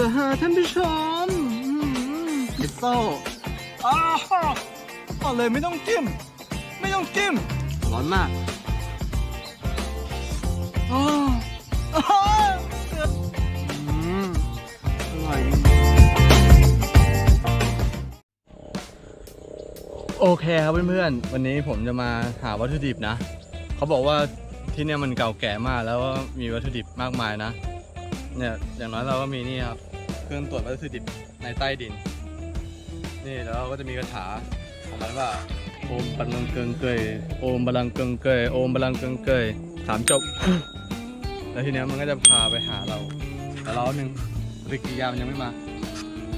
ละฮะท่านผู้ชมเอสโซอ้าวเอาเลยไม่ต้องจิ้ม ไม่ต้องจิ้ม ร้อนมากอร่อยโอเคครับเพื่อนๆ วันนี้ผมจะมาหาวัตถุดิบนะ เขาบอกว่าที่เนี่ยมันเก่าแก่มากแล้วก็มีวัตถุดิบมากมายนะ เนี่ยอย่างน้อยเราก็มีนี่ครับ เครื่องตรวจวัตถุดิบในใต้ดิน นี่แล้วเราก็จะมีคาถาของมันว่า โอมบัลังเกิงเกยโอมบัลังเกิงเกยโอมบัลังเกิงเกยสามจบ แล้วทีเนี้ยมันก็จะพาไปหาเรา แต่เราหนึ่งปฏิกิยามันยังไม่มา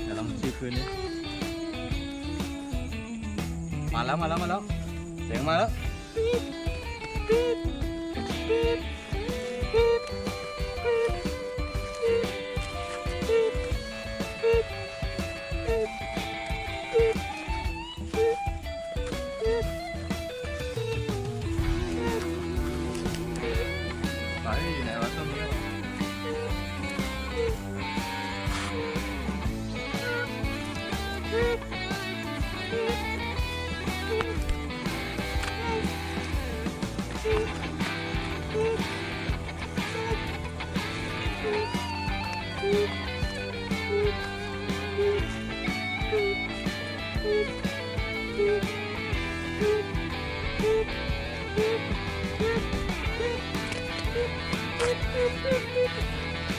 เดี๋ยวลองชี้คืนนี้มาแล้วมาแล้วมาแล้วเสียงมาแล้ว เฮ้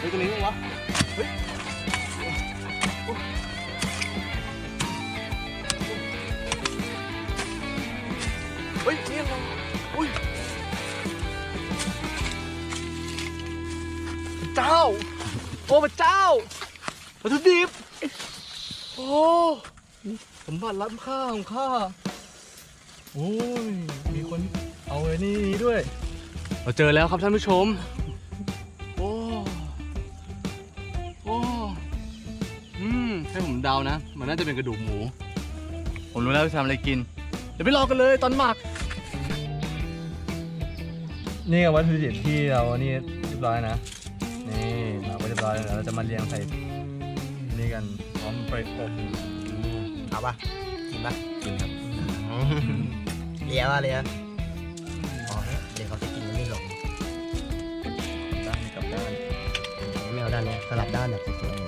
ยตรงนี้มั้ง อุ้ยพระเจ้าโอ้พระเจ้าวัตถุดิบโอ้สมบัติล้ำค่าของข้าโอ้ยมีคนเอาไอ้นี่ด้วย เราเจอแล้วครับท่านผู้ชม โอ้โอ้อืมให้ผมเดานะ มันน่าจะเป็นกระดูกหมู ผมรู้แล้วจะทำอะไรกิน เดี๋ยวไปรอกันเลยตอนหมัก นี่กับวัตถุดิบที่เรานี่เรียบร้อยนะนี่หมักไว้เรียบร้อยแล้วเราจะมาเรียงใส่นี่กันพร้อมไปอบเอาปะกินปะกินครับเลียปะเลียอ๋อเดี๋ยวเขาจะกินมันไม่ลงด้านกับด้านไม่เอาด้านเนี้ยสลับด้านแบบสวยๆ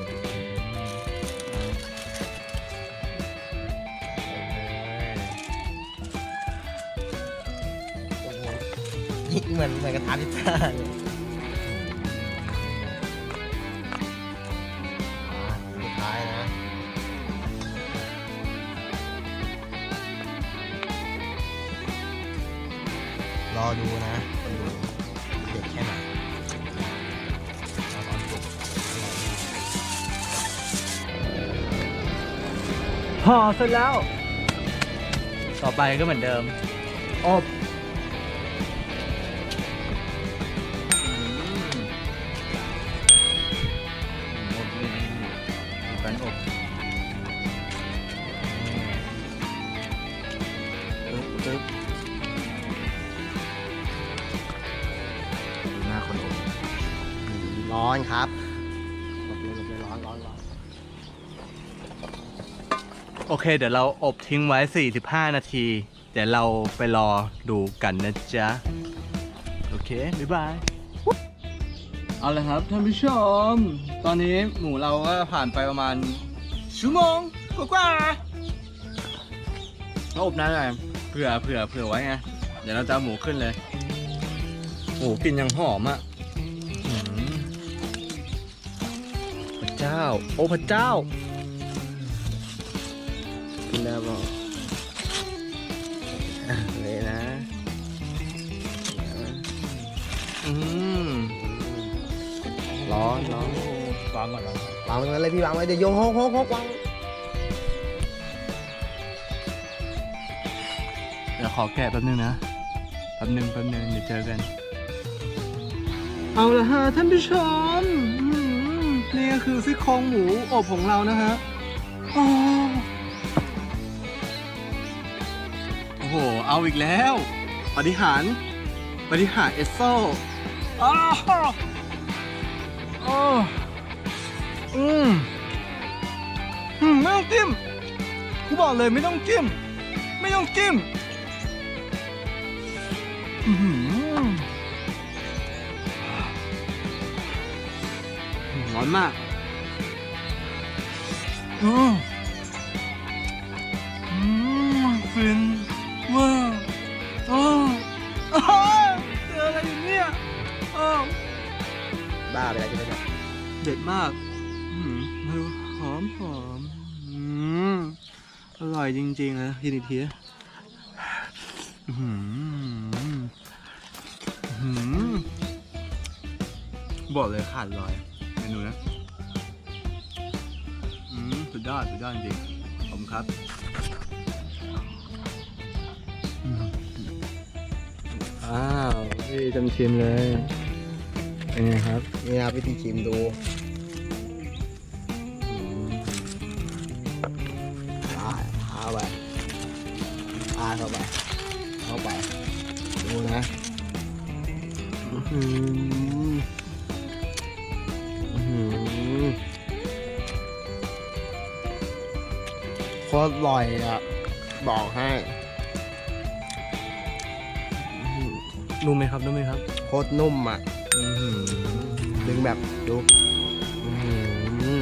โอ้โหยิ่งเหมือนเหมือนกระทะพิซซ่าเลย รอดูนะคนดูเด็ดแค่ไหนแล้วตอนจบอร่อยมากห่อเสร็จแล้ว ต่อไปก็เหมือนเดิม อบอบ ร้อนครับหลบเลยหลบเลยร้อนร้อนร้อนโอเค เดี๋ยวเราอบทิ้งไว้ 45 นาที เดี๋ยวเราไปรอดูกันนะจ๊ะ โอเค บ๊ายบาย เอาละครับท่านผู้ชม ตอนนี้หมูเราก็ผ่านไปประมาณชั่วโมงกว่าๆเราอบนานหน่อยเผื่อเผื่อเผื่อไว้ไง เดี๋ยวเราจะเอาหมูขึ้นเลยโอ้กลิ่นยังหอมอะ เจ้า โอ้พระเจ้ากินได้ป่ะเลยนะ อืมร้อนร้อนวางก่อนวางวางไว้ตรงนั้นเลยพี่วางไว้เดี๋ยวโยงฮกฮกฮกวางเดี๋ยวขอแกะแป๊บนึงนะ แป๊บนึงแป๊บนึงเดี๋ยวเจอกัน เอาละฮะท่านผู้ชมอืม นี่ก็คือซี่โครงหมูอบของเรานะฮะโอ้โห เอาอีกแล้วปฏิหารปฏิหารเอสโซอ้าวโอ้โอ้อืมอืมไม่ต้องจิ้มกูบอกเลยไม่ต้องจิ้ม ไม่ต้องจิ้ม อือ ร้อนมาก อืมอืมฟินมากอ้าวอ้าวเจออะไรอยู่เนี่ยอ้าวบ้าไปแล้วใช่ไหมครับเด็ดมาก อืมมาดูหอมหอมอืมอร่อยจริงๆนะกินอีกทีอือหืออื้อหือบอกเลยขาดลอยเมนูนะอืมสุดยอดสุดยอดจริงๆผมครับอืมอ้าวพี่จำชิมเลยเป็นไงครับนี่นะครับวิธีชิมดูอ่าเอาไปอ่าเข้าไปเข้าไปดูนะอื้อ ตรอร่อยอะบอกให้นุ่มไหมครับนุ่มไหมครับโคตรนุ่มอะอื้อหือดึงแบบดูอื้อหือ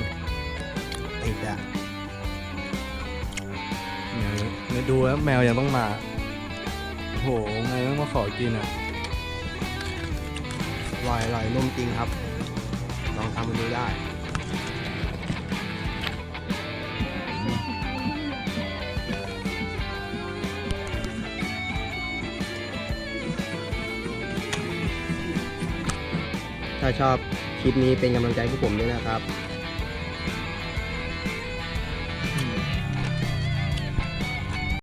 ติดอะเนี่ยเนี่ยดูแล้วแมวยังต้องมาโอ้โหไงต้องมาขอกินอะอร่อยอร่อยนุ่มจริงครับ ลองทำมันดูได้ ถ้าชอบคลิปนี้เป็นกำลังใจให้ผมด้วยนะครับ